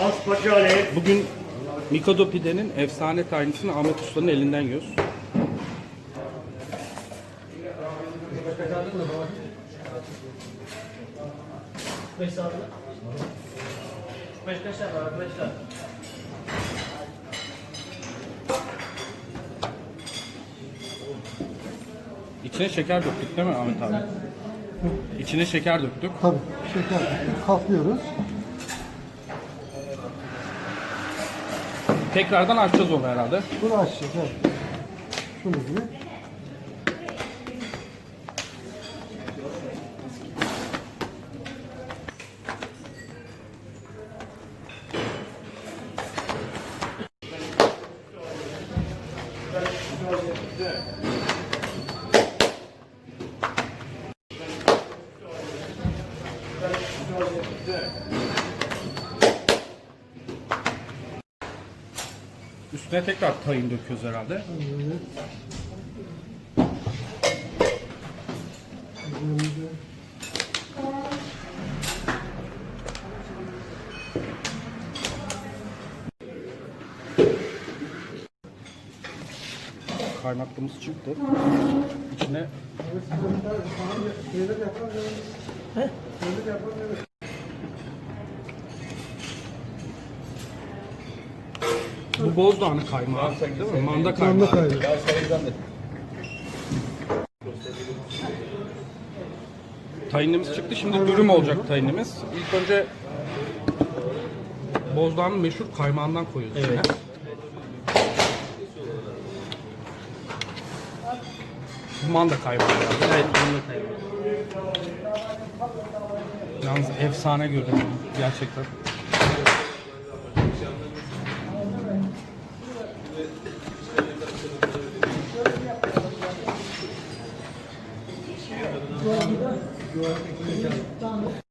Aspacale. Bugün Mikado Pide'nin efsane tayinisini Ahmet Usta'nın elinden yiyoruz. Arkadaşlar. İçine şeker döktük değil mi Ahmet abi? İçine şeker döktük. Tabii şeker kaplıyoruz. Tekrardan açacağız onu herhalde. Bunu açacağız. Evet. Şunu gibi. Üstüne tekrar tayin döküyoruz herhalde. Kaymaklımız çıktı. İçine Şeyler bu Bozdağ'ın kaymağı değil mi? Manda Manda kaymağı. kaydı. Tayinimiz çıktı. Şimdi dürüm olacak tayinimiz. İlk önce Bozdağ'ın meşhur kaymağından koyuyoruz içine. Evet. Bu Manda kaymağı. Evet, bunu da kayboldu. Yalnız efsane görünüyor gerçekten.